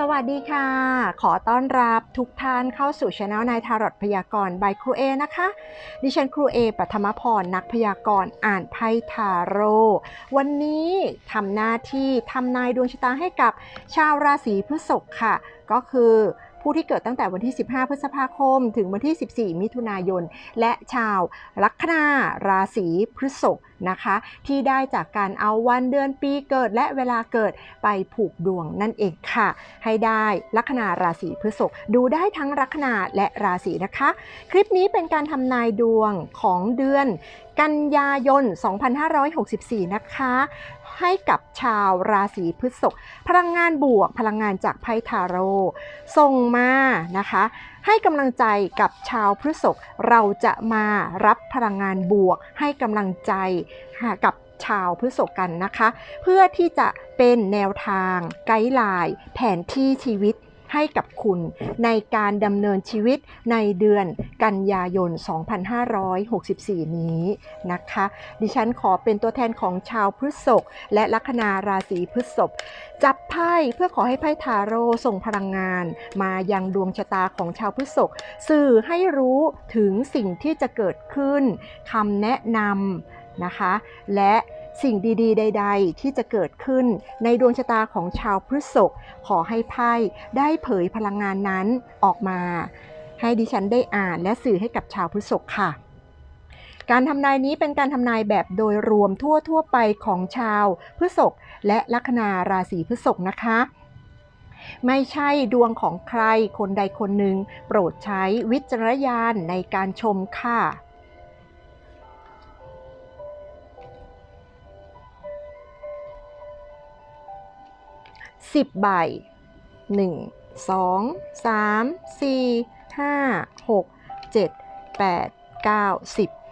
สวัสดีค่ะ ขอต้อนรับทุกท่านเข้าสู่ช anel นายทารอตพยากรณ์บายครูเอนะคะ ดิฉันครูเอปัทมพรนักพยากรณ์อ่านไพ่ทาโร่วันนี้ทำหน้าที่ทำนายดวงชะตาให้กับชาวราศีพฤษภค่ะ ก็คือ ผู้ที่เกิดตั้งแต่วันที่ 15 พฤษภาคม ถึงวันที่ 14 มิถุนายน และชาวลัคนาราศีพฤษภนะคะ ที่ได้จากการเอาวันเดือนปีเกิดและเวลาเกิดไปผูกดวงนั่นเองค่ะ ให้ได้ลัคนาราศีพฤษภดูได้ทั้งลัคนาและราศีนะคะ คลิปนี้เป็นการทำนายดวงของเดือนกันยายน 2564 นะคะ ให้กับชาวราศีพฤษภพลังงานบวกพลังงานจากไพ่ทาโร่ส่งมานะคะ ให้กำลังใจกับชาวพฤษภเราจะมารับพลังงานบวก ให้กำลังใจกับชาวพฤษภกันนะคะ เพื่อที่จะเป็นแนวทางไกด์ไลน์แผนที่ชีวิต ให้กับคุณในการดำเนินชีวิตในเดือนกันยายน 2564 นี้นะคะ ดิฉันขอเป็นตัวแทนของชาวพฤษภและลัคนาราศีพฤษภจับไพ่เพื่อขอให้ไพ่ทาโร่ส่งพลังงาน มายังดวงชะตาของชาวพฤษภสื่อให้รู้ถึงสิ่งที่จะเกิดขึ้นคำแนะนำนะคะ และ สิ่งดีๆ ใด ๆ ที่จะเกิดขึ้นในดวงชะตาของชาวพฤษภขอให้ไพ่ได้เผยพลังงานนั้นออกมา ให้ดิฉันได้อ่านและสื่อให้กับชาวพฤษภค่ะการทำนายนี้เป็นการทำนายแบบโดยรวมทั่วๆไปของชาวพฤษภและลัคนาราศีพฤษภนะคะ ไม่ใช่ดวงของใครคนใดคนหนึ่ง โปรดใช้วิจารณญาณในการชมค่ะ 10 ใบ 1 2 3 4 5 6 7 8 9 10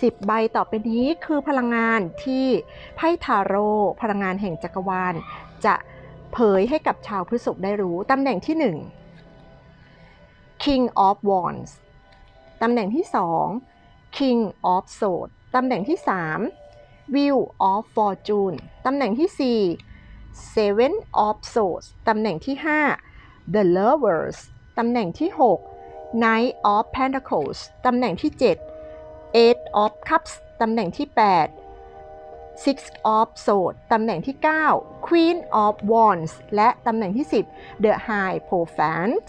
10 ใบต่อไปนี้คือพลังงานที่ไพ่ทาโร่พลังงานแห่งจักรวาล จะเผยให้กับชาวพฤษภได้รู้ ตำแหน่งที่ 1 King of Wands ตำแหน่งที่ 2 King of Swords ตำแหน่งที่ 3 Wheel of Fortune ตำแหน่งที่ 4 Seven of Swords ตำแหน่งที่ 5 The Lovers ตำแหน่งที่ 6 Knight of Pentacles ตำแหน่งที่ 7 Eight of Cups ตำแหน่งที่ 8 Six of Swords ตำแหน่งที่ 9 Queen of Wands และตำแหน่งที่ 10 The High Profant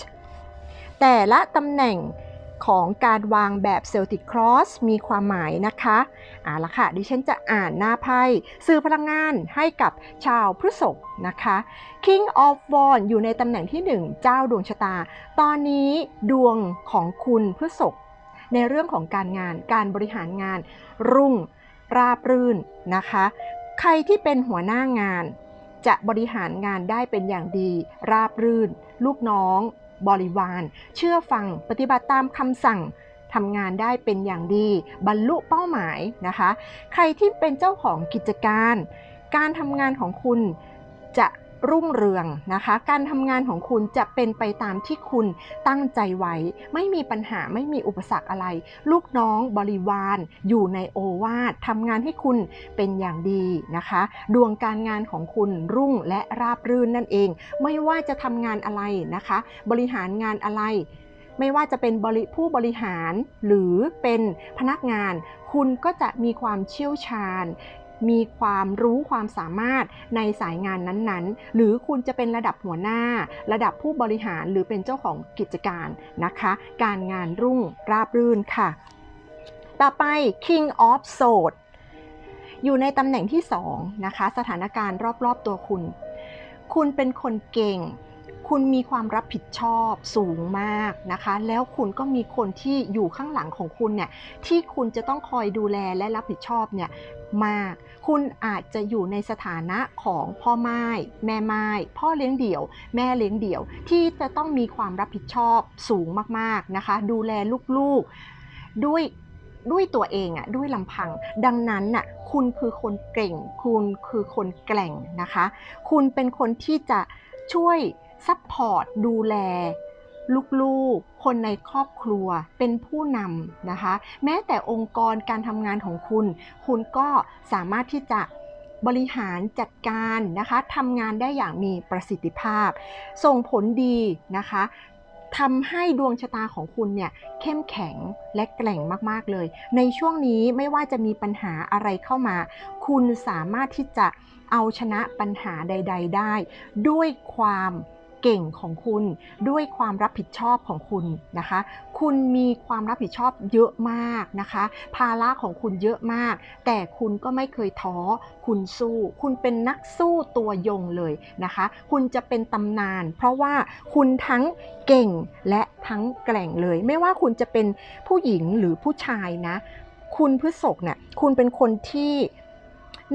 แต่ละตำแหน่ง ของการวางแบบเซลติกครอสมีความหมายนะคะเอาละค่ะ ดิฉันจะอ่านหน้าไพ่สื่อพลังงานให้กับชาวพฤษภนะคะ King of w a n d อยู่ในตำแหน่งที่ 1 เจ้าดวงชะตา ตอนนี้ดวงของคุณพฤษภในเรื่องของการงานการบริหารงาน รุ่ง ราบรื่นนะคะ ใครที่เป็นหัวหน้างานจะบริหารงานได้เป็นอย่างดี ราบรื่น ลูกน้อง บริวาร เชื่อฟังปฏิบัติตามคำสั่งทำงานได้เป็นอย่างดี บรรลุเป้าหมายนะคะ ใครที่เป็นเจ้าของกิจการ การทำงานของคุณจะ รุ่งเรืองนะคะ การทำงานของคุณจะเป็นไปตามที่คุณตั้งใจไว้ ไม่มีปัญหาไม่มีอุปสรรคอะไร ลูกน้องบริวาร อยู่ในโอวาททำงานให้คุณเป็นอย่างดีนะคะ ดวงการงานของคุณรุ่งและราบรื่นนั่นเอง ไม่ว่าจะทำงานอะไรนะคะ บริหารงานอะไรไม่ว่าจะเป็นบริผู้บริหารหรือเป็นพนักงาน คุณก็จะมีความเชี่ยวชาญ มีความรู้ความสามารถในสายงานนั้นๆ หรือคุณจะเป็นระดับหัวหน้า ระดับผู้บริหารหรือเป็นเจ้าของกิจการนะคะ การงานรุ่งราบรื่นค่ะ ต่อไป King of Swords อยู่ในตำแหน่งที่2นะคะ สถานการณ์รอบๆตัวคุณ คุณเป็นคนเก่ง คุณมีความรับผิดชอบสูงมากนะคะ แล้วคุณก็มีคนที่อยู่ข้างหลังของคุณเนี่ยที่คุณจะต้องคอยดูแลและรับผิดชอบเนี่ยมาก คุณอาจจะอยู่ในสถานะของพ่อไม้แม่ไม้พ่อเลี้ยงเดี่ยว แม่เลี้ยงเดี่ยว ที่จะต้องมีความรับผิดชอบสูงมากๆนะคะ ดูแลลูกๆด้วยด้วยตัวเองอะด้วยลำพัง ดังนั้นน่ะคุณคือคนเก่ง คุณคือคนแกร่งนะคะ คุณเป็นคนที่จะช่วย ซัพพอร์ตดูแล ลูกๆ คนในครอบครัวเป็นผู้นำนะคะ แม้แต่องค์กรการทำงานของคุณ คุณก็สามารถที่จะบริหารจัดการนะคะทำงานได้อย่างมีประสิทธิภาพ ส่งผลดีนะคะทำให้ดวงชะตาของคุณเนี่ยเข้มแข็งและแกร่งมากๆเลย ในช่วงนี้ไม่ว่าจะมีปัญหาอะไรเข้ามา คุณสามารถที่จะเอาชนะปัญหาใด ๆ ได้ ด้วยความ เก่งของคุณด้วยความรับผิดชอบของคุณนะคะ คุณมีความรับผิดชอบเยอะมากนะคะ ภาระของคุณเยอะมาก แต่คุณก็ไม่เคยท้อ คุณสู้ คุณเป็นนักสู้ตัวยงเลยนะคะ คุณจะเป็นตำนาน เพราะว่าคุณทั้งเก่งและทั้งแกร่งเลย ไม่ว่าคุณจะเป็นผู้หญิงหรือผู้ชายนะ คุณพฤษภเนี่ย คุณเป็นคนที่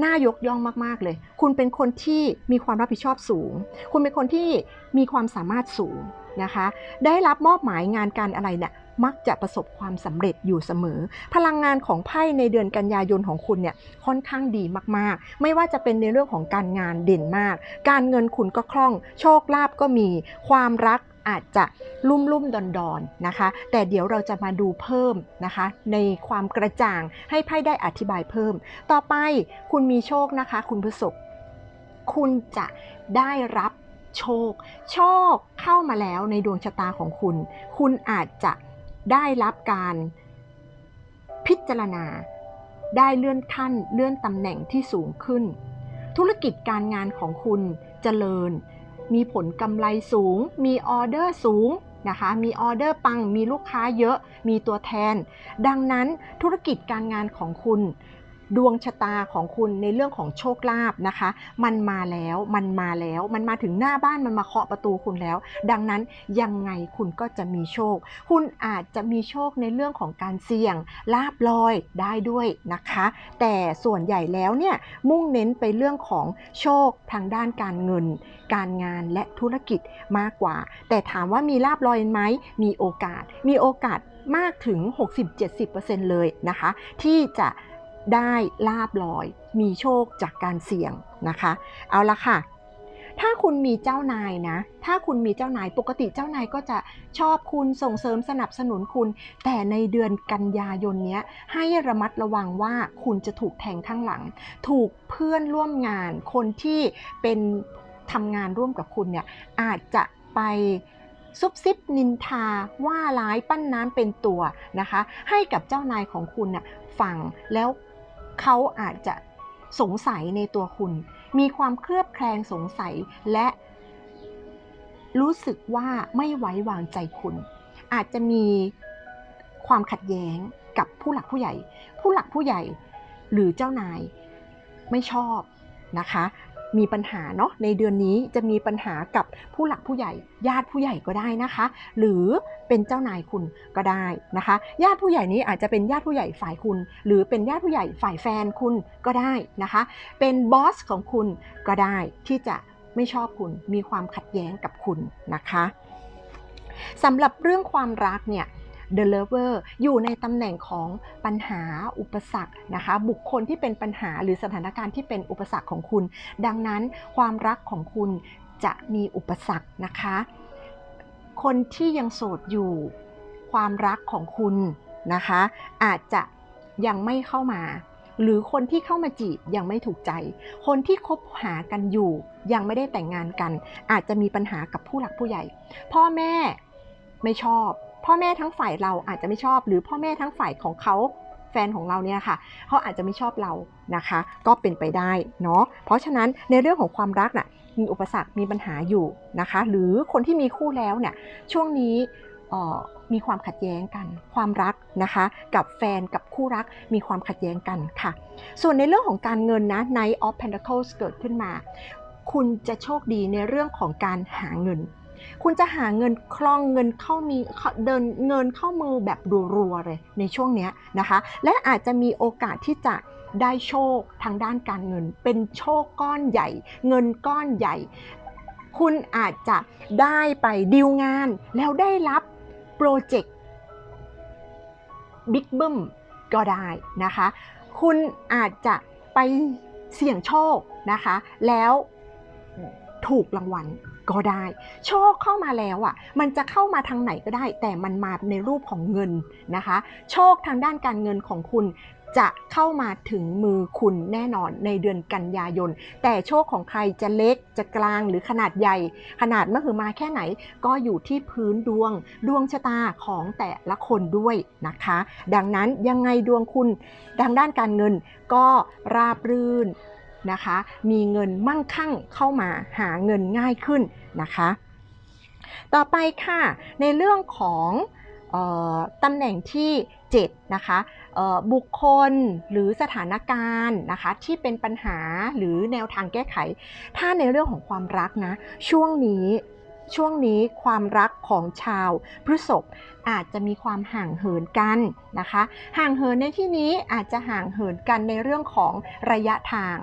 น่ายกย่องมากๆเลย คุณเป็นคนที่มีความรับผิดชอบสูง คุณเป็นคนที่มีความสามารถสูงนะคะ ได้รับมอบหมายงานการอะไรเนี่ยมักจะประสบความสำเร็จอยู่เสมอ พลังงานของไพ่ในเดือนกันยายนของคุณเนี่ยค่อนข้างดีมากๆ ไม่ว่าจะเป็นในเรื่องของการงานเด่นมาก การเงินคุณก็คล่อง โชคลาภก็มี ความรัก อาจจะลุ่มลุ่มดอนดอนๆนะคะ แต่เดี๋ยวเราจะมาดูเพิ่มนะคะ ในความกระจ่างให้ไพ่ได้อธิบายเพิ่ม ต่อไปคุณมีโชคนะคะ คุณพฤษภคุณจะได้รับโชค โชคเข้ามาแล้วในดวงชะตาของคุณ คุณอาจจะได้รับการพิจารณา ได้เลื่อนขั้นเลื่อนตำแหน่งที่สูงขึ้น ธุรกิจการงานของคุณเจริญ มีผลกำไรสูง มีออเดอร์สูงนะคะ มีออเดอร์ปัง มีลูกค้าเยอะ มีตัวแทน ดังนั้นธุรกิจการงานของคุณ ดวงชะตาของคุณในเรื่องของโชคลาภนะคะ มันมาแล้วมันมาแล้วมันมาถึงหน้าบ้านมันมาเคาะประตูคุณแล้ว ดังนั้นยังไงคุณก็จะมีโชค คุณอาจจะมีโชคในเรื่องของการเสี่ยงลาบลอยได้ด้วยนะคะ แต่ส่วนใหญ่แล้วเนี่ยมุ่งเน้นไปเรื่องของโชคทางด้านการเงิน การงานและธุรกิจมากกว่า แต่ถามว่ามีลาบลอยไหมมีโอกาสมีโอกาสมากถึง 60-70%เลยนะคะ ที่จะ ได้ลาบลอย มีโชคจากการเสี่ยงนะคะ เอาละค่ะ ถ้าคุณมีเจ้านายนะ ถ้าคุณมีเจ้านายปกติเจ้านายก็จะชอบคุณส่งเสริมสนับสนุนคุณ แต่ในเดือนกันยายนนี้ให้ระมัดระวังว่าคุณจะถูกแทงข้างหลัง ถูกเพื่อนร่วมงาน คนที่เป็นทำงานร่วมกับคุณเนี่ยอาจจะไปซุบซิบนินทาว่าร้ายปั้นน้ำเป็นตัวนะคะ ให้กับเจ้านายของคุณน่ะฟังแล้ว เขาอาจจะสงสัยในตัวคุณ มีความเคลือบแคลงสงสัยและรู้สึกว่าไม่ไว้วางใจคุณ อาจจะมีความขัดแย้งกับผู้หลักผู้ใหญ่ ผู้หลักผู้ใหญ่หรือเจ้านายไม่ชอบนะคะ มีปัญหาเนาะในเดือนนี้จะมีปัญหากับผู้หลักผู้ใหญ่ ญาติผู้ใหญ่ก็ได้นะคะ หรือเป็นเจ้านายคุณก็ได้นะคะ ญาติผู้ใหญ่นี้อาจจะเป็นญาติผู้ใหญ่ฝ่ายคุณ หรือเป็นญาติผู้ใหญ่ฝ่ายแฟนคุณก็ได้นะคะ เป็นบอสของคุณก็ได้ที่จะไม่ชอบคุณมีความขัดแย้งกับคุณนะคะสำหรับเรื่องความรักเนี่ย The Lover อยู่ในตำแหน่งของปัญหาอุปสรรคนะคะ บุคคลที่เป็นปัญหาหรือสถานการณ์ที่เป็นอุปสรรคของคุณ ดังนั้นความรักของคุณจะมีอุปสรรคนะคะ คนที่ยังโสดอยู่ ความรักของคุณนะคะ อาจจะยังไม่เข้ามา หรือคนที่เข้ามาจีบยังไม่ถูกใจ คนที่คบหากันอยู่ ยังไม่ได้แต่งงานกัน อาจจะมีปัญหากับผู้หลักผู้ใหญ่ พ่อแม่ไม่ชอบ พ่อแม่ทั้งฝ่ายเราอาจจะไม่ชอบ หรือพ่อแม่ทั้งฝ่ายของเขาแฟนของเราเนี่ยค่ะเขาอาจจะไม่ชอบเรานะคะ ก็เป็นไปได้เนาะเพราะฉะนั้นในเรื่องของความรักน่ะมีอุปสรรคมีปัญหาอยู่นะคะ หรือคนที่มีคู่แล้วเนี่ยช่วงนี้มีความขัดแย้งกัน ความรักนะคะ กับแฟนกับคู่รักมีความขัดแย้งกันค่ะ ส่วนในเรื่องของการเงินนะ Knight of Pentacles เกิดขึ้นมา คุณจะโชคดีในเรื่องของการหาเงิน คุณจะหาเงินคล่องเงินเข้ามีเดินเงินเข้ามือแบบรัวๆเลยในช่วงนี้นะคะ และอาจจะมีโอกาสที่จะได้โชคทางด้านการเงิน เป็นโชคก้อนใหญ่ เงินก้อนใหญ่ คุณอาจจะได้ไปดีลงาน แล้วได้รับโปรเจกต์บิ๊กบึ้มก็ได้นะคะ คุณอาจจะไปเสี่ยงโชคนะคะ แล้วถูกรางวัล ก็ได้ โชคเข้ามาแล้วอะมันจะเข้ามาทางไหนก็ได้ แต่มันมาในรูปของเงินนะคะ โชคทางด้านการเงินของคุณจะเข้ามาถึงมือคุณแน่นอนในเดือนกันยายน แต่โชคของใครจะเล็กจะกลางหรือขนาดใหญ่ ขนาดมหึมาแค่ไหน ก็อยู่ที่พื้นดวง ดวงชะตาของแต่ละคนด้วยนะคะ ดังนั้นยังไงดวงคุณทางด้านการเงินก็ราบรื่น นะคะ มีเงินมั่งคั่งเข้ามาหาเงินง่ายขึ้นนะคะ ต่อไปค่ะในเรื่องของออตำแหน่งที่ 7 นะคะบุคคลหรือสถานการณ์นะคะที่เป็นปัญหาหรือแนวทางแก้ไข ถ้าในเรื่องของความรักนะ ช่วงนี้ช่วงนี้ความรักของชาวพฤษภอาจจะมีความห่างเหินกันนะคะ ห่างเหินในที่นี้อาจจะห่างเหินกันในเรื่องของระยะทาง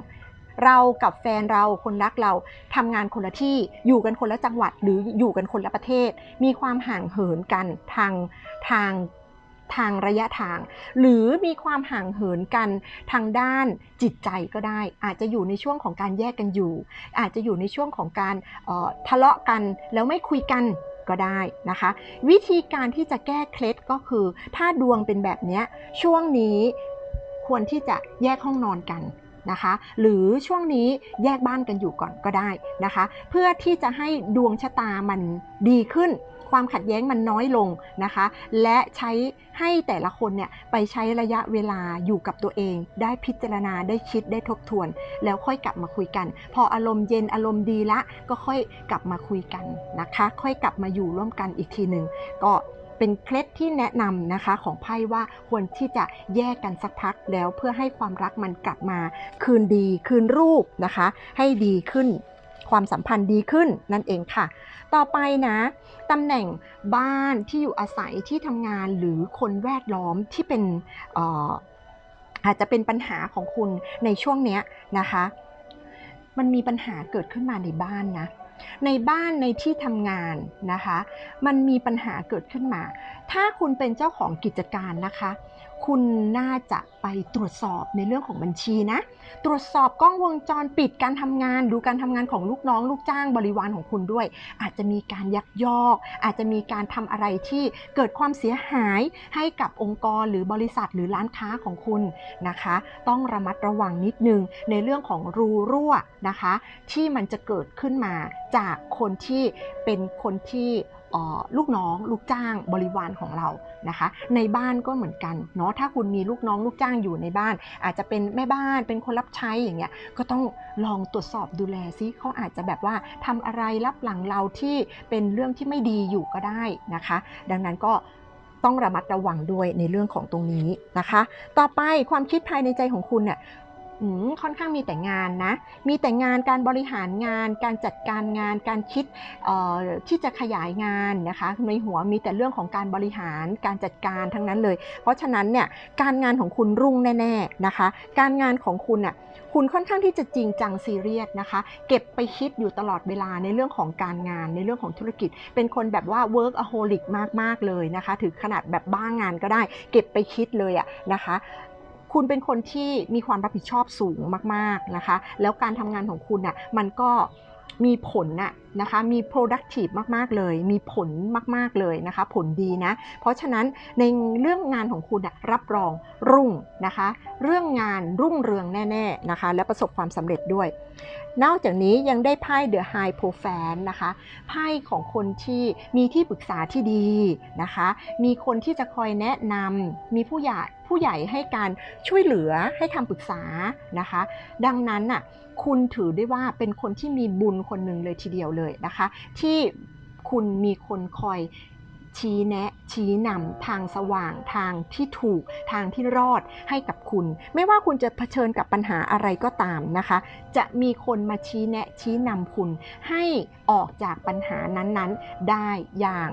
เรากับแฟนเราคนรักเราทำงานคนละที่อยู่กันคนละจังหวัดหรืออยู่กันคนละประเทศ มีความห่างเหินกันทางทางทางระยะทาง หรือมีความห่างเหินกันทางด้านจิตใจก็ได้ อาจจะอยู่ในช่วงของการแยกกันอยู่ อาจจะอยู่ในช่วงของการออทะเลาะกันแล้วไม่คุยกันก็ได้นะคะ วิธีการที่จะแก้เคล็ดก็คือ ถ้าดวงเป็นแบบนี้ช่วงนี้ควรที่จะแยกห้องนอนกัน นะคะ หรือช่วงนี้แยกบ้านกันอยู่ก่อนก็ได้นะคะ เพื่อที่จะให้ดวงชะตามันดีขึ้น ความขัดแย้งมันน้อยลงนะคะ และใช้ให้แต่ละคนเนี่ยไปใช้ระยะเวลาอยู่กับตัวเอง ได้พิจารณาได้คิดได้ทบทวน แล้วค่อยกลับมาคุยกัน พออารมณ์เย็นอารมณ์ดีละก็ค่อยกลับมาคุยกันนะคะ ค่อยกลับมาอยู่ร่วมกันอีกทีหนึ่งก็ เป็นเคล็ดที่แนะนำนะคะของไพ่ว่าควรที่จะแยกกันสักพักแล้วเพื่อให้ความรักมันกลับมา คืนดีคืนรูปนะคะ ให้ดีขึ้นความสัมพันธ์ดีขึ้นนั่นเองค่ะ ต่อไปนะตำแหน่งบ้านที่อยู่อาศัยที่ทำงานหรือคนแวดล้อมที่เป็นอออาจจะเป็นปัญหาของคุณในช่วงเนี้ยนะคะ มันมีปัญหาเกิดขึ้นมาในบ้านนะ ในบ้านในที่ทำงานนะคะ มันมีปัญหาเกิดขึ้นมา ถ้าคุณเป็นเจ้าของกิจการนะคะ คุณน่าจะไปตรวจสอบในเรื่องของบัญชีนะ ตรวจสอบกล้องวงจรปิดการทำงาน ดูการทำงานของลูกน้อง ลูกจ้างบริวารของคุณด้วย อาจจะมีการยักยอก อาจจะมีการทำอะไรที่เกิดความเสียหายให้กับองค์กรหรือบริษัทหรือร้านค้าของคุณนะคะ ต้องระมัดระวังนิดนึงในเรื่องของรูรั่วนะคะ ที่มันจะเกิดขึ้นมาจากคนที่เป็นคนที่ลูกน้องลูกจ้างบริวารของเรานะคะ ในบ้านก็เหมือนกันเนาะถ้าคุณมีลูกน้องลูกจ้างอยู่ในบ้าน อาจจะเป็นแม่บ้านเป็นคนรับใช้อย่างเงี้ยก็ต้องลองตรวจสอบดูแลซิเขาอาจจะแบบว่าทำอะไรรับหลังเราที่เป็นเรื่องที่ไม่ดีอยู่ก็ได้นะคะ ดังนั้นก็ต้องระมัดระวังด้วยในเรื่องของตรงนี้นะคะ ต่อไปความคิดภายในใจของคุณเนี่ย ค่อนข้างมีแต่งานนะ มีแต่งานการบริหารงาน การจัดการงาน การคิดที่จะขยายงานนะคะในหัวมีแต่เรื่องของการบริหารการจัดการทั้งนั้นเลย เพราะฉะนั้นเนี่ยการงานของคุณรุ่งแน่ๆนะคะ การงานของคุณน่ะคุณค่อนข้างที่จะจริงจังซีเรียสนะคะ เก็บไปคิดอยู่ตลอดเวลาในเรื่องของการงานในเรื่องของธุรกิจ เป็นคนแบบว่า workaholic มากๆเลยนะคะถือขนาดแบบบ้างานก็ได้ เก็บไปคิดเลยอะนะคะ คุณเป็นคนที่มีความรับผิดชอบสูงมากๆนะคะ แล้วการทำงานของคุณน่ะมันก็มีผลน่ะ นะคะมี productive มาก ๆ เลย มีผลมาก ๆ เลยนะคะ ผลดีนะ เพราะฉะนั้นในเรื่องงานของคุณน่ะรับรองรุ่งนะคะ เรื่องงานรุ่งเรืองแน่ ๆ นะคะ และประสบความสำเร็จด้วย นอกจากนี้ยังได้ไพ่ The High Profile นะคะไพ่ของคนที่มีที่ปรึกษาที่ดีนะคะ มีคนที่จะคอยแนะนำมีผู้ใหญ่ผู้ใหญ่ให้การช่วยเหลือให้คำปรึกษานะคะ ดังนั้นน่ะคุณถือได้ว่าเป็นคนที่มีบุญคนหนึ่งเลยทีเดียวเลยนะคะ ที่คุณมีคนคอยชี้แนะ ชี้นำทางสว่างทางที่ถูกทางที่รอดให้กับคุณ ไม่ว่าคุณจะเผชิญกับปัญหาอะไรก็ตามนะคะ จะมีคนมาชี้แนะชี้นำคุณ ให้ออกจากปัญหานั้นๆ ได้อย่าง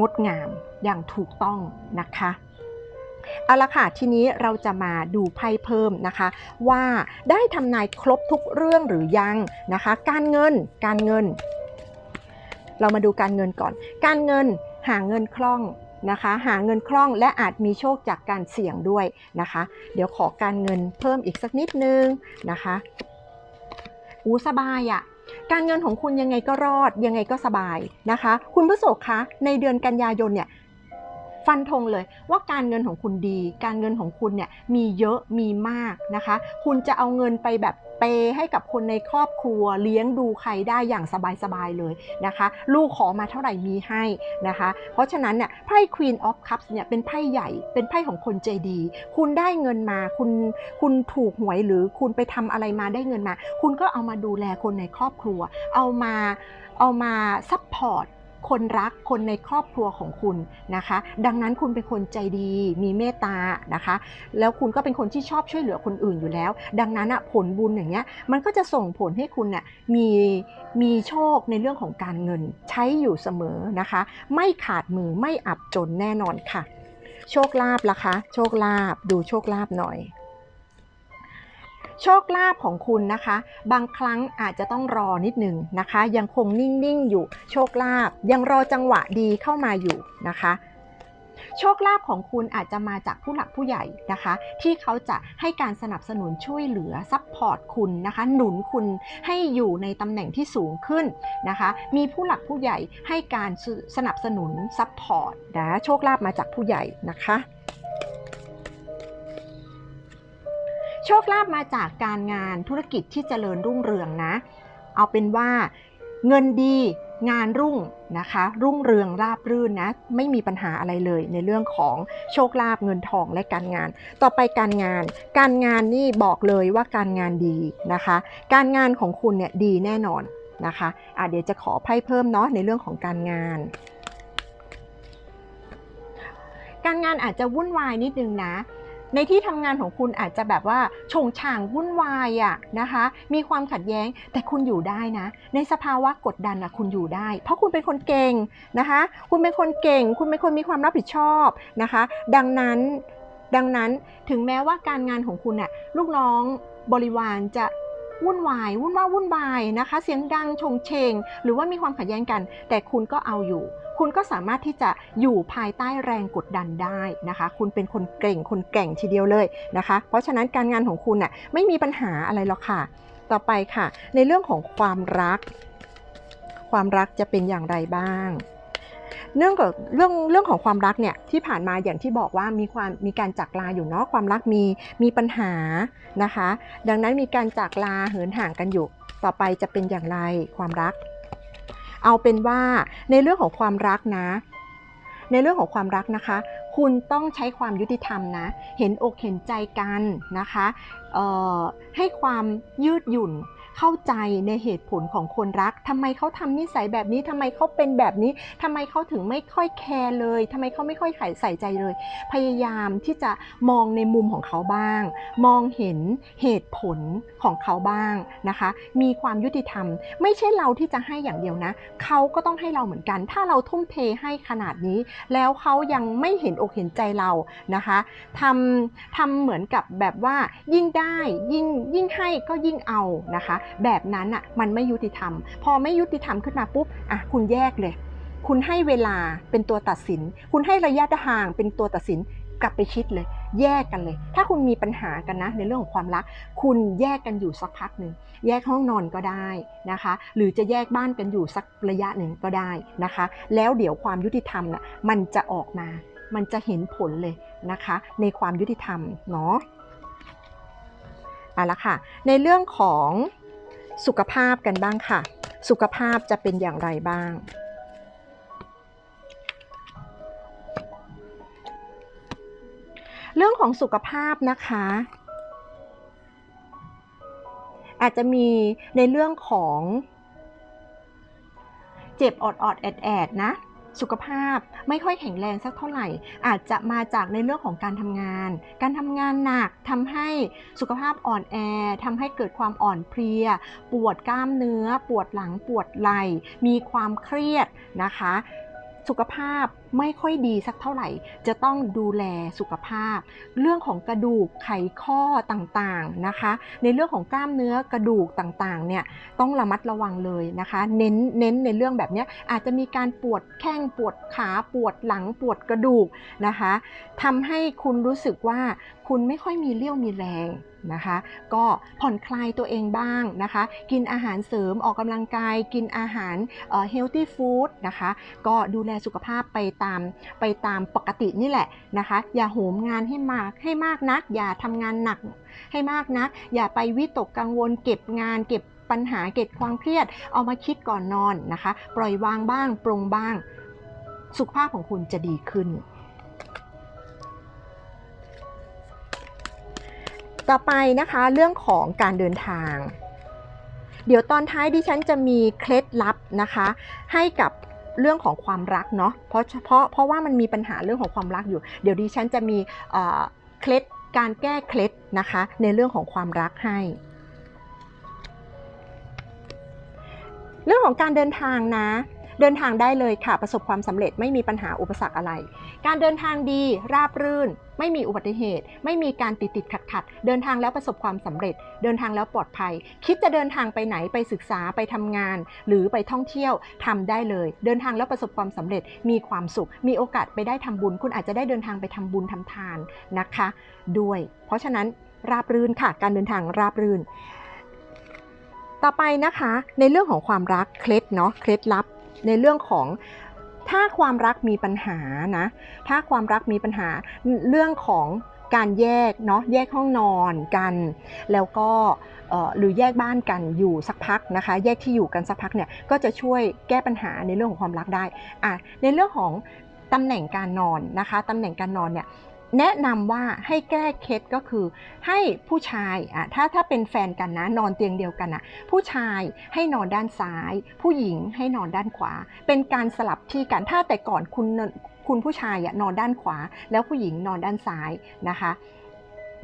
งดงามอย่างถูกต้องนะคะ เอาละค่ะทีนี้เราจะมาดูไพ่เพิ่มนะคะ ว่าได้ทำนายครบทุกเรื่องหรือยังนะคะ การเงินการเงิน เรามาดูการเงินก่อน การเงินหาเงินคล่องนะคะ หาเงินคล่องและอาจมีโชคจากการเสี่ยงด้วยนะคะ เดี๋ยวขอการเงินเพิ่มอีกสักนิดนึงนะคะอู้สบายอะ่ะการเงินของคุณยังไงก็รอดยังไงก็สบายนะคะ คุณผู้ชมคะในเดือนกันยายนเนี่ย ฟันธงเลยว่าการเงินของคุณดี การเงินของคุณเนี่ยมีเยอะมีมากนะคะ คุณจะเอาเงินไปแบบเปย์ให้กับคนในครอบครัวเลี้ยงดูใครได้อย่างสบายๆเลยนะคะ ลูกขอมาเท่าไหร่มีให้นะคะ เพราะฉะนั้นเนี่ยไพ่ Queen of Cups เนี่ยเป็นไพ่ใหญ่เป็นไพ่ของคนใจดี คุณได้เงินมาคุณคุณถูกหวยหรือคุณไปทำอะไรมาได้เงินมา คุณก็เอามาดูแลคนในครอบครัว เอามาเอามาซัพพอร์ต คนรักคนในครอบครัวของคุณนะคะ ดังนั้นคุณเป็นคนใจดี มีเมตตานะคะ แล้วคุณก็เป็นคนที่ชอบช่วยเหลือคนอื่นอยู่แล้ว ดังนั้นอะผลบุญอย่างเงี้ยมันก็จะส่งผลให้คุณเนี่ยมีมีโชคในเรื่องของการเงินใช้อยู่เสมอนะคะ ไม่ขาดมือไม่อับจนแน่นอนค่ะ โชคลาภล่ะคะ โชคลาภดูโชคลาภหน่อย โชคลาภของคุณนะคะ บางครั้งอาจจะต้องรอนิดหนึ่งนะคะ ยังคงนิ่งๆอยู่โชคลาภยังรอจังหวะดีเข้ามาอยู่นะคะโชคลาภของคุณอาจจะมาจากผู้หลักผู้ใหญ่นะคะ ที่เขาจะให้การสนับสนุนช่วยเหลือซัพพอร์ตคุณนะคะ หนุนคุณให้อยู่ในตำแหน่งที่สูงขึ้นนะคะ มีผู้หลักผู้ใหญ่ให้การสนับสนุนซัพพอร์ตนะโชคลาภมาจากผู้ใหญ่นะคะ โชคลาภมาจากการงานธุรกิจที่เจริญรุ่งเรืองนะ เอาเป็นว่าเงินดีงานรุ่งนะคะ รุ่งเรืองราบรื่นนะ ไม่มีปัญหาอะไรเลยในเรื่องของโชคลาภเงินทองและการงาน ต่อไปการงาน การงานนี่บอกเลยว่าการงานดีนะคะ การงานของคุณเนี่ยดีแน่นอนนะคะอะเดี๋ยวจะขอไพ่เพิ่มเนาะในเรื่องของการงาน การงานอาจจะวุ่นวายนิดนึงนะ ในที่ทำงานของคุณอาจจะแบบว่าชงช่างวุ่นวายอะนะคะ มีความขัดแย้งแต่คุณอยู่ได้นะ ในสภาวะกดดันอะคุณอยู่ได้ เพราะคุณเป็นคนเก่งนะคะ คุณเป็นคนเก่ง คุณเป็นคนมีความรับผิดชอบนะคะ ดังนั้นดังนั้นถึงแม้ว่าการงานของคุณน่ะลูกน้องบริวารจะวุ่นวายวุ่นว่าวุ่นวายนะคะ เสียงดังชงเชง หรือว่ามีความขัดแย้งกัน แต่คุณก็เอาอยู่ คุณก็สามารถที่จะอยู่ภายใต้แรงกดดันได้นะคะ คุณเป็นคนเก่งคนแก่งทีเดียวเลยนะคะ เพราะฉะนั้นการงานของคุณน่ะไม่มีปัญหาอะไรหรอกค่ะ ต่อไปค่ะ ในเรื่องของความรัก ความรักจะเป็นอย่างไรบ้างเนื่องกับเรื่องเรื่องของความรักเนี่ยที่ผ่านมาอย่างที่บอกว่ามีความมีการจากลาอยู่เนาะความรักมีมีปัญหานะคะ ดังนั้นมีการจากลาเหินห่างกันอยู่ ต่อไปจะเป็นอย่างไรความรัก เอาเป็นว่าในเรื่องของความรักนะ ในเรื่องของความรักนะคะ คุณต้องใช้ความยุติธรรมนะ เห็นอกเห็นใจกันนะคะให้ความยืดหยุ่น เข้าใจในเหตุผลของคนรักทำไมเขาทำนิสัยแบบนี้ทำไมเขาเป็นแบบนี้ทำไมเขาถึงไม่ค่อยแคร์เลยทำไมเขาไม่ค่อยใส่ใจเลย พยายามที่จะมองในมุมของเขาบ้าง มองเห็นเหตุผลของเขาบ้างนะคะ มีความยุติธรรม ไม่ใช่เราที่จะให้อย่างเดียวนะ เขาก็ต้องให้เราเหมือนกัน ถ้าเราทุ่มเทให้ขนาดนี้ แล้วเขายังไม่เห็นอกเห็นใจเรานะคะทำทำเหมือนกับแบบว่ายิ่งได้ยิ่งยิ่งให้ก็ยิ่งเอานะคะแบบนั้นอะมันไม่ยุติธรรม พอไม่ยุติธรรมขึ้นมาปุ๊บอะคุณแยกเลย คุณให้เวลาเป็นตัวตัดสิน คุณให้ระยะห่างเป็นตัวตัดสินกลับไปคิดเลย แยกกันเลย ถ้าคุณมีปัญหากันนะในเรื่องของความรัก คุณแยกกันอยู่สักพักหนึ่งแยกห้องนอนก็ได้นะคะ หรือจะแยกบ้านกันอยู่สักระยะหนึ่งก็ได้นะคะ แล้วเดี๋ยวความยุติธรรมน่ะมันจะออกมา มันจะเห็นผลเลยนะคะ ในความยุติธรรมเนาะเอาละค่ะ ในเรื่องของ สุขภาพกันบ้างค่ะ สุขภาพจะเป็นอย่างไรบ้าง เรื่องของสุขภาพนะคะ อาจจะมีในเรื่องของเจ็บออดออดแอดแอดนะ สุขภาพไม่ค่อยแข็งแรงสักเท่าไหร่ อาจจะมาจากในเรื่องของการทำงาน การทำงานหนักทำให้สุขภาพอ่อนแอทำให้เกิดความอ่อนเพลีย ปวดกล้ามเนื้อ ปวดหลังปวดไหล่ มีความเครียดนะคะ สุขภาพ ไม่ค่อยดีสักเท่าไหร่ จะต้องดูแลสุขภาพ เรื่องของกระดูกไขข้อต่างๆนะคะ ในเรื่องของกล้ามเนื้อกระดูกต่างๆเนี่ยต้องระมัดระวังเลยนะคะ เน้นเน้นในเรื่องแบบนี้อาจจะมีการปวดแข้งปวดขาปวดหลังปวดกระดูกนะคะทำให้คุณรู้สึกว่าคุณไม่ค่อยมีเรี่ยวมีแรงนะคะ ก็ผ่อนคลายตัวเองบ้างนะคะ กินอาหารเสริมออกกำลังกาย กินอาหารเฮลตี้ฟู้ดนะคะ ก็ดูแลสุขภาพไปตามไปตามปกตินี่แหละนะคะ อย่าโหมงานให้มากให้มากนัก อย่าทำงานหนักให้มากนัก อย่าไปวิตกกังวลเก็บงานเก็บปัญหาเก็บความเครียด เอามาคิดก่อนนอนนะคะ ปล่อยวางบ้างปรงบ้าง สุขภาพของคุณจะดีขึ้นต่อไปนะคะเรื่องของการเดินทาง เดี๋ยวตอนท้ายดิฉันจะมีเคล็ดลับนะคะ ให้กับ เรื่องของความรักเนาะเพราะเพราะเพราะว่ามันมีปัญหาเรื่องของความรักอยู่ เดี๋ยวดิฉันจะมีเอ่อเคล็ดการแก้เคล็ดนะคะ ในเรื่องของความรักให้ เรื่องของการเดินทางนะ เดินทางได้เลยค่ะ ประสบความสำเร็จไม่มีปัญหาอุปสรรคอะไร การเดินทางดีราบรื่น ไม่มีอุบัติเหตุ ไม่มีการติดติดขัดขัดเดินทางแล้วประสบความสำเร็จ เดินทางแล้วปลอดภัย คิดจะเดินทางไปไหนไปศึกษาไปทำงาน หรือไปท่องเที่ยวทำได้เลย เดินทางแล้วประสบความสำเร็จมีความสุข มีโอกาสไปได้ทำบุญ คุณอาจจะได้เดินทางไปทำบุญทำทานนะคะ ด้วย เพราะฉะนั้นราบรื่นค่ะ การเดินทางราบรื่น ต่อไปนะคะในเรื่องของความรักเคล็ดเนาะเคล็ดลับ ในเรื่องของถ้าความรักมีปัญหานะ ถ้าความรักมีปัญหาเรื่องของการแยกเนาะแยกห้องนอนกัน แล้วก็หรือแยกบ้านกันอยู่สักพักนะคะ แยกที่อยู่กันสักพักเนี่ยก็จะช่วยแก้ปัญหาในเรื่องของความรักได้อะในเรื่องของตำแหน่งการนอนนะคะตำแหน่งการนอนเนี่ย แนะนำว่าให้แก้เคล็ดก็คือให้ผู้ชายอะถ้าถ้าเป็นแฟนกันนะนอนเตียงเดียวกันอะผู้ชายให้นอนด้านซ้าย ผู้หญิงให้นอนด้านขวา เป็นการสลับที่กันถ้าแต่ก่อนคุณคุณผู้ชายอะนอนด้านขวา แล้วผู้หญิงนอนด้านซ้ายนะคะ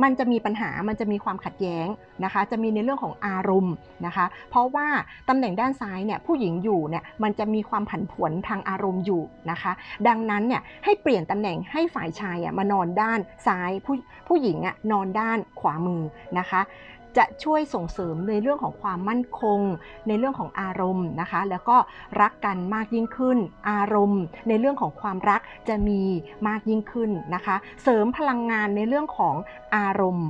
มันจะมีปัญหามันจะมีความขัดแย้งนะคะ จะมีในเรื่องของอารมณ์นะคะ เพราะว่าตำแหน่งด้านซ้ายเนี่ยผู้หญิงอยู่เนี่ยมันจะมีความผันผวนทางอารมณ์อยู่นะคะ ดังนั้นเนี่ยให้เปลี่ยนตำแหน่งให้ฝ่ายชายอะมานอนด้านซ้ายผู้ผู้หญิงอะนอนด้านขวามือนะคะ จะช่วยส่งเสริมในเรื่องของความมั่นคง ในเรื่องของอารมณ์นะคะ แล้วก็รักกันมากยิ่งขึ้น อารมณ์ ในเรื่องของความรักจะมีมากยิ่งขึ้นนะคะ เสริมพลังงานในเรื่องของอารมณ์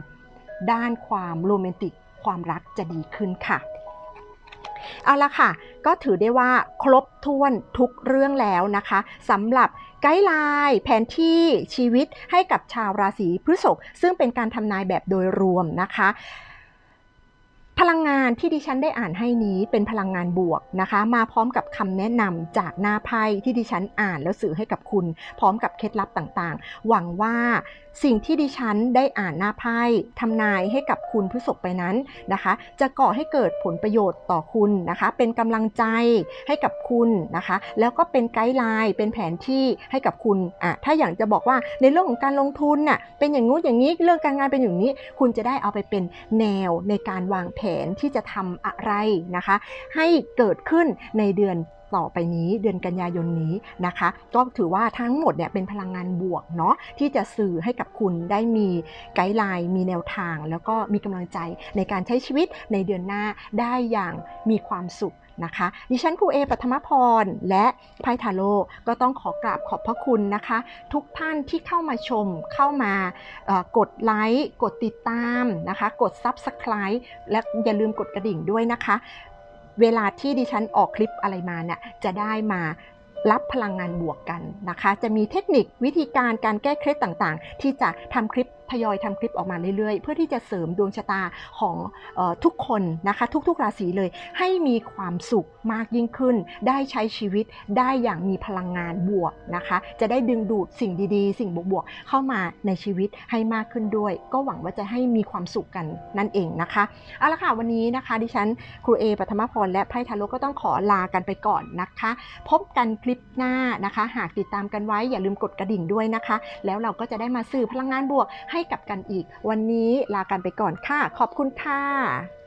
ด้านความโรแมนติก ความรักจะดีขึ้นค่ะเอาละค่ะ ก็ถือได้ว่าครบถ้วนทุกเรื่องแล้วนะคะสำหรับไกด์ไลน์แผนที่ชีวิตให้กับชาวราศีพฤษภซึ่งเป็นการทำนายแบบโดยรวมนะคะ พลังงานที่ดิฉันได้อ่านให้นี้เป็นพลังงานบวกนะคะ มาพร้อมกับคำแนะนำจากหน้าไพ่ที่ดิฉันอ่านแล้วสื่อให้กับคุณ พร้อมกับเคล็ดลับต่างๆ หวังว่าสิ่งที่ดิฉันได้อ่านหน้าไพ่ทำนายให้กับคุณพฤษภไปนั้นนะคะ จะก่อให้เกิดผลประโยชน์ต่อคุณนะคะ เป็นกำลังใจให้กับคุณนะคะ แล้วก็เป็นไกด์ไลน์เป็นแผนที่ให้กับคุณอะถ้าอย่างจะบอกว่าในเรื่องของการลงทุนน่ะเป็นอย่างงู้นอย่างนี้เรื่องการงานเป็นอย่างนี้ คุณจะได้เอาไปเป็นแนวในการวางแผนที่จะทำอะไรนะคะ ให้เกิดขึ้นในเดือน ต่อไปนี้เดือนกันยายนนี้นะคะ ก็ถือว่าทั้งหมดเนี่ยเป็นพลังงานบวกเนาะที่จะสื่อให้กับคุณได้มีไกด์ไลน์ มีแนวทาง แล้วก็มีกำลังใจในการใช้ชีวิตในเดือนหน้าได้อย่างมีความสุขนะคะดิฉันครูเอปัทมพร และไพทาโลก็ต้องขอกราบขอบพระคุณนะคะ ทุกท่านที่เข้ามาชมเข้ามากดไลค์ กดติดตามนะคะ กด Subscribe และอย่าลืมกดกระดิ่งด้วยนะคะ เวลาที่ดิฉันออกคลิปอะไรมาเนี่ยจะได้มารับพลังงานบวกกันนะคะ จะมีเทคนิควิธีการการแก้เคล็ดต่างๆ ที่จะทำคลิป ทยอยทำคลิปออกมาเรื่อยๆ เพื่อที่จะเสริมดวงชะตาของออทุกคนนะคะ ทุกๆราศีเลย ให้มีความสุขมากยิ่งขึ้น ได้ใช้ชีวิตได้อย่างมีพลังงานบวกนะคะ จะได้ดึงดูดสิ่งดีๆ สิ่งบวกๆเข้ามาในชีวิตให้มากขึ้นด้วย ก็หวังว่าจะให้มีความสุขกันนั่นเองนะคะเอาละค่ะวันนี้นะคะ ดิฉันครูเอปัทมพรและไพ่ทาโร่ก็ต้องขอลากันไปก่อนนะคะ พบกันคลิปหน้านะคะ หากติดตามกันไว้อย่าลืมกดกระดิ่งด้วยนะคะ แล้วเราก็จะได้มาสื่อพลังงานบวกใให้กับกันอีก วันนี้ลากันไปก่อนค่ะ ขอบคุณค่ะ